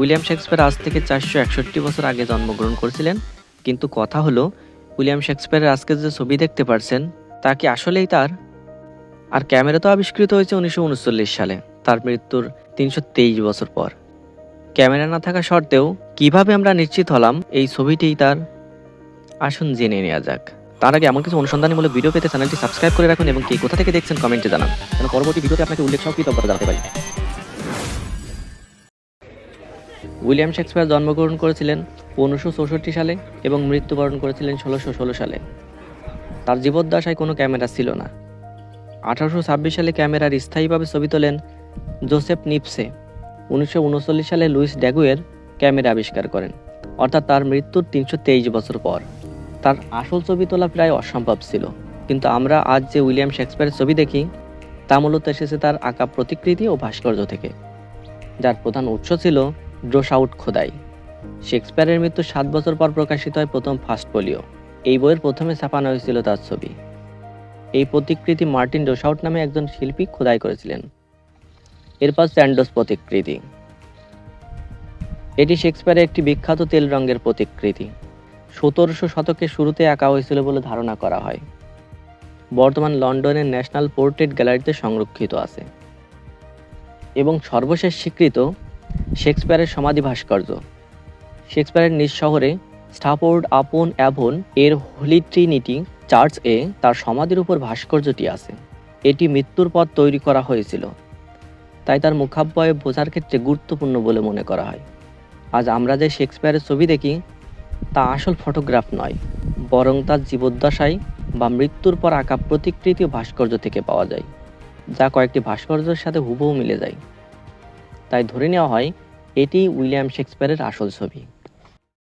William Shakespeare আজ থেকে চারশো একষট্টি বছর আগে জন্মগ্রহণ করেছিলেন। কিন্তু কথা হলো, উইলিয়াম শেক্সপিয়ারের আজকে যে ছবি দেখতে পারছেন, তা কি আসলেই তার? আর ক্যামেরা তো আবিষ্কৃত হয়েছে উনিশশো উনচল্লিশ সালে, তার মৃত্যুর তিনশো তেইশ বছর পর। ক্যামেরা না থাকা সত্ত্বেও, কীভাবে আমরা নিশ্চিত হলাম এই ছবিটিই তার? আসুন জেনে নেওয়া যাক। তার আগে এমন কিছু অনুসন্ধানমূলক ভিডিও পেতে চ্যানেলটি সাবস্ক্রাইব করে রাখুন এবং কে কোথা থেকে দেখছেন কমেন্টে জানান। যেন পরবর্তী ভিডিওতে আপনাকে উল্লেখ সহ কৃতজ্ঞতা জানাতে পারি। উইলিয়াম শেক্সপিয়ার জন্মগ্রহণ করেছিলেন পনেরোশো চৌষট্টি সালে এবং মৃত্যুবরণ করেছিলেন ষোলোশো ষোলো সালে। তার জীবদ্দশায় কোনো ক্যামেরা ছিল না। আঠারোশো ছাব্বিশ সালে ক্যামেরার স্থায়ীভাবে ছবি তোলেন জোসেফ নিপসে। উনিশশো উনচল্লিশ সালে লুইস ড্যাগুয়ের ক্যামেরা আবিষ্কার করেন। অর্থাৎ তার মৃত্যুর তিনশো তেইশ বছর পর। তার আসল ছবি তোলা প্রায় অসম্ভব ছিল। কিন্তু আমরা আজ যে উইলিয়াম শেক্সপিয়ারের ছবি দেখি, তা মূলত এসেছে তার আঁকা প্রতিকৃতি ও ভাস্কর্য থেকে। যার প্রধান উৎস ছিল ড্রোসাউট খোদাই। শেক্সপিয়ারের মৃত্যু সাত বছর পর প্রকাশিত হয় প্রথম ফার্স্ট পোলিও। এই বইয়ের প্রথমে ছাপানো হয়েছিল তার ছবি। এই প্রতিকৃতি মার্টিন ডোসাউট নামে একজন শিল্পী খোদাই করেছিলেন। এরপর স্যান্ডোস প্রতিকৃতি। এটি শেক্সপিয়ারের একটি বিখ্যাত তেল রঙের প্রতিকৃতি। সতেরোশো শতকের শুরুতে আঁকা হয়েছিল বলে ধারণা করা হয়। বর্তমান লন্ডনের ন্যাশনাল পোর্ট্রেট গ্যালারিতে সংরক্ষিত আছে। এবং সর্বশেষ স্বীকৃত শেক্সপিয়ারের সমাধি ভাস্কর্য। শেক্সপিয়ারের নিজ শহরে স্টাফোর্ড আপন অ্যাভন এর হোলি ট্রিনিটি চার্চ এ তার সমাধির উপর ভাস্কর্যটি আছে। এটি মৃত্যুর পর তৈরি করা হয়েছিল। তাই তার মুখাব্যয় বোঝার ক্ষেত্রে গুরুত্বপূর্ণ বলে মনে করা হয়। আজ আমরা যে শেক্সপিয়ারের ছবি দেখি, তা আসল ফটোগ্রাফ নয়, বরং তার জীবদ্দশায় বা মৃত্যুর পর আঁকা প্রতিকৃতি ভাস্কর্য থেকে পাওয়া যায়, যা কয়েকটি ভাস্কর্যের সাথে হুবহু মিলে যায়। তাই ধরে নেওয়া হয় এটি উইলিয়াম শেক্সপিয়ারের আসল ছবি।